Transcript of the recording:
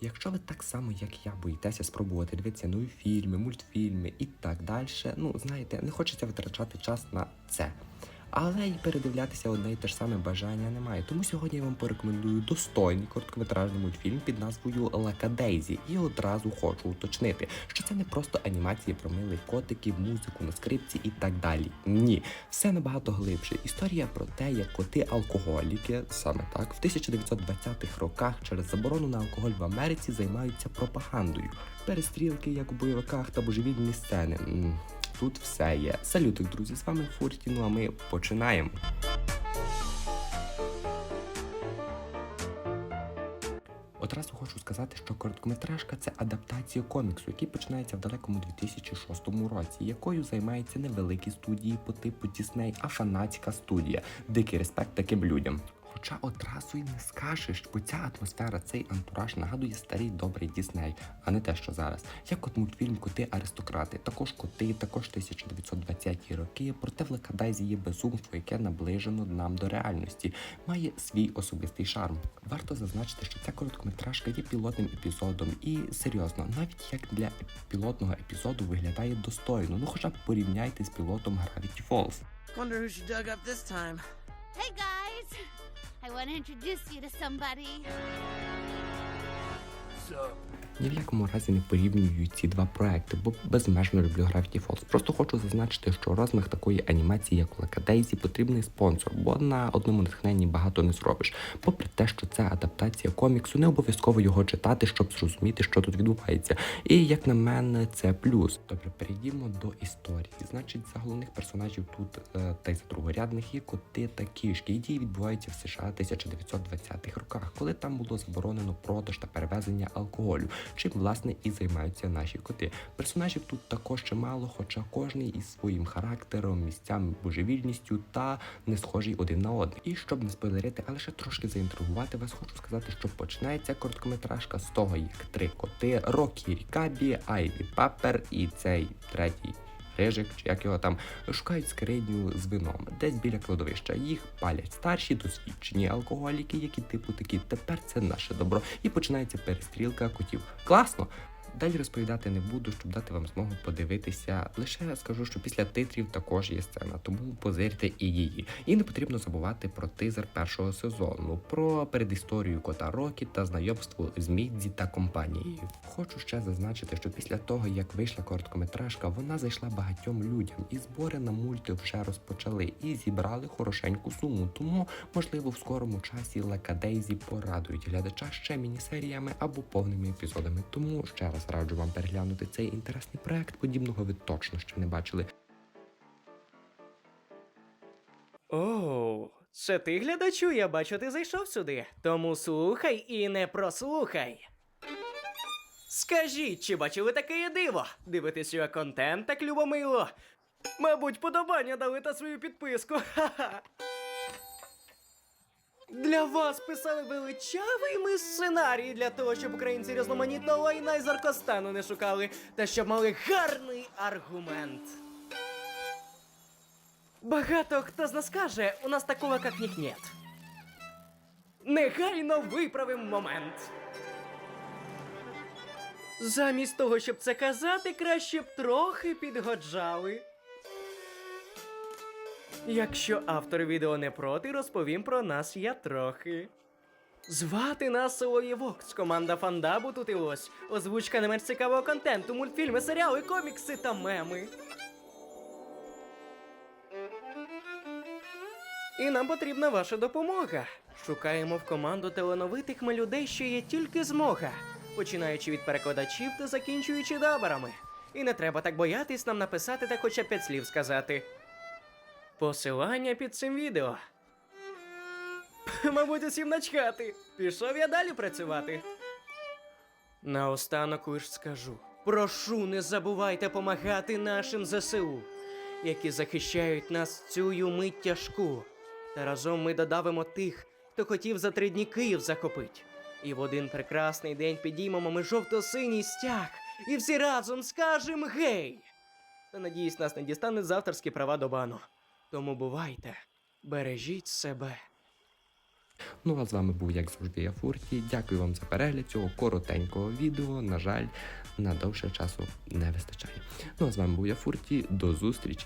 Якщо ви так само, як я, боїтеся спробувати дивитися нові фільми, мультфільми і так далі, ну знаєте, не хочеться витрачати час на це. Але й передивлятися одне і те ж саме бажання немає. Тому сьогодні я вам порекомендую достойний короткометражний мультфільм під назвою Лака Дейзі. І одразу хочу уточнити, що це не просто анімації про милих котиків, музику на скрипці і так далі. Ні, все набагато глибше. Історія про те, як коти-алкоголіки, саме так, в 1920-х роках через заборону на алкоголь в Америці займаються пропагандою. Перестрілки, як у бойовиках та божевільні сцени. Тут все є. Салютик, друзі, з вами Фурті, ну а ми починаємо. Одразу хочу сказати, що короткометражка це адаптація коміксу, який починається в далекому 2006 році, якою займаються невеликі студії по типу Дісней, а фанатська студія. Дикий респект таким людям. Хоча одразу й не скажеш, бо ця атмосфера, цей антураж нагадує старий добрий Дісней, а не те, що зараз. Як от мультфільм Коти аристократи, також коти, також 1920-ті роки. Проте в Лекадайзі є безумство, яке наближено нам до реальності, має свій особистий шарм. Варто зазначити, що ця короткометражка є пілотним епізодом, і серйозно, навіть як для пілотного епізоду виглядає достойно. Ну хоча б порівняйте з пілотом Gravity Falls. Wonder who she dug up this time. Hey guys! Want to introduce you to somebody. Ні в якому разі не порівнюю ці два проекти, бо безмежно люблю Gravity Falls. Просто хочу зазначити, що розмах такої анімації, як Лакадейзі, потрібний спонсор, бо на одному натхненні багато не зробиш. Попри те, що це адаптація коміксу, не обов'язково його читати, щоб зрозуміти, що тут відбувається. І як на мене, це плюс. Добре, перейдімо до історії. Значить, за головних персонажів тут е, та й за другорядних є коти та кішки. І дії відбуваються в США 1920-х роках, коли там було заборонено продаж та перевезення алкоголю чим власне і займаються наші коти. Персонажів тут також чимало, хоча кожний із своїм характером, місцями, божевільністю та не схожий один на один. І щоб не спойлерити, а лише трошки заінтригувати вас, хочу сказати, що починається короткометражка з того, як три коти Рокі Рікабі, Айві Папер і цей третій. Рижик, чи як його там шукають скриню з вином, десь біля кладовища. Їх палять старші, досвідчені алкоголіки, які типу такі. Тепер це наше добро. І починається перестрілка котів. Класно! Далі розповідати не буду, щоб дати вам змогу подивитися. Лише скажу, що після титрів також є сцена, тому позирте і її. І не потрібно забувати про тизер першого сезону, про передісторію кота Рокі та знайомство з Мідзі та компанією. Хочу ще зазначити, що після того, як вийшла короткометражка, вона зайшла багатьом людям, і збори на мульти вже розпочали і зібрали хорошеньку суму. Тому, можливо, в скорому часі Лекадейзі порадують глядача ще мінісеріями або повними епізодами. Тому ще раз раджу вам переглянути цей інтересний проект. Подібного ви точно ще не бачили. Оу, це ти, глядачу, я бачу, ти зайшов сюди. Тому слухай і не прослухай. Скажіть, чи бачили таке диво? Дивитесь його контент так любомило. Мабуть, подобання дали та свою підписку. Ха-ха. Для вас писали величавий ми сценарій для того, щоб українці різноманітного і заркостану не шукали, та щоб мали гарний аргумент. Багато хто з нас каже, у нас такого как них нет. Негайно виправим момент. Замість того, щоб це казати, краще б трохи підгоджали. Якщо автор відео не проти, розповім про нас я трохи. Звати нас Солов'є Вокс, команда Фандабу тут і ось. Озвучка не менш цікавого контенту, мультфільми, серіали, комікси та меми. І нам потрібна ваша допомога. Шукаємо в команду талановитих ми людей, що є тільки змога, починаючи від перекладачів та закінчуючи добрами. І не треба так боятись нам написати та хоча п'ять слів сказати. Посилання під цим відео. Мабуть, усім начхати. Пішов я далі працювати. Наостанок лиш скажу: прошу, не забувайте помагати нашим ЗСУ, які захищають нас цю мить тяжку. Та разом ми додавимо тих, хто хотів за три дні Київ захопить. І в один прекрасний день підіймемо ми жовто-синій стяг, і всі разом скажем гей. Та надіюсь, нас не дістануть за авторські права до бану. Тому бувайте, бережіть себе. Ну а з вами був, як завжди, я Фурті. Дякую вам за перегляд цього коротенького відео. На жаль, на довше часу не вистачає. Ну а з вами був я Фурті. До зустрічі!